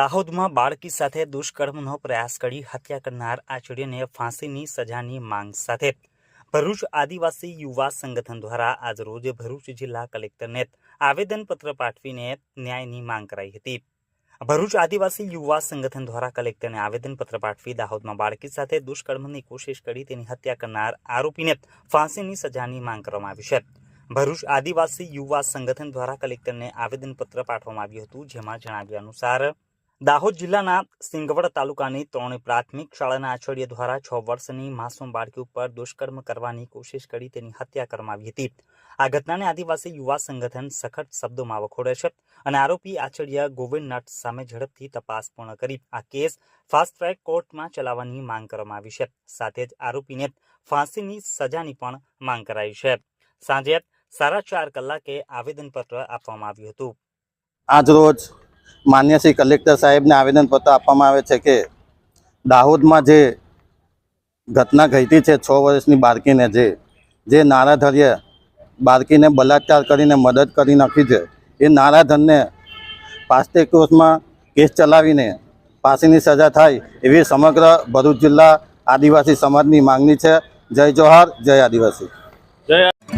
દાહોદમાં બાળકી સાથે દુષ્કર્મનો પ્રયાસ કરી હત્યા કરનાર આચર્યને ફાંસીની સજાની માંગ સાથે ભરૂચ આદિવાસી યુવા સંગઠન દ્વારા આજરોજ ભરૂચ જિલ્લા કલેક્ટરને આવેદનપત્ર પાઠવીને ન્યાયની માંગ કરાઈ હતી. ભરૂચ આદિવાસી યુવા સંગઠન દ્વારા કલેક્ટરને આવેદનપત્ર પાઠવી દાહોદમાં બાળકી સાથે દુષ્કર્મની કોશિશ કરી તેની હત્યા કરનાર આરોપીને ફાંસીની સજાની માંગ કરવામાં આવી છે. ભરૂચ આદિવાસી યુવા સંગઠન દ્વારા કલેક્ટરને આવેદનપત્ર પાઠવવામાં આવ્યું હતું, જેમાં જણાવ્યા અનુસાર દાહોદ જિલ્લાના સિંગવડ તાલુકાની ત્રણે પ્રાથમિક શાળાના આચાર્ય દ્વારા છ વર્ષની માસૂમ બાળકી ઉપર દુષ્કર્મ કરવાની કોશિશ કરી તેની હત્યા કરવામાં આવી હતી. આ ઘટનાને આદિવાસી યુવા સંગઠન સખત શબ્દોમાં વખોડે છે અને આરોપી આચાર્ય ગોવિંદ નટ સામે ઝડપથી તપાસ પૂર્ણ કરી. આ કેસ ફાસ્ટ ટ્રેક કોર્ટમાં ચલાવવાની માંગ કરવામાં આવી છે. સાથે જ આરોપીને ફાંસીની સજાની પણ માંગ કરાઈ છે. સાંજે સાડા ચાર કલાકે આવેદનપત્ર આપવામાં આવ્યું હતું. આજરોજ માન્ય શ્રી કલેક્ટર સાહેબને આવેદનપત્ર આપવામાં આવે છે કે દાહોદમાં જે ઘટના ઘટી છે છ વર્ષની બાળકીને જે જે નારાધર્ય બાળકીને બલાત્કાર કરીને મદદ કરી નાખી છે, એ નારાધનને ફાસ્ટેગ કોર્સમાં કેસ ચલાવીને પાસેની સજા થાય એવી સમગ્ર ભરૂચ જિલ્લા આદિવાસી સમાજની માંગણી છે. જય જોહાર, જય આદિવાસી.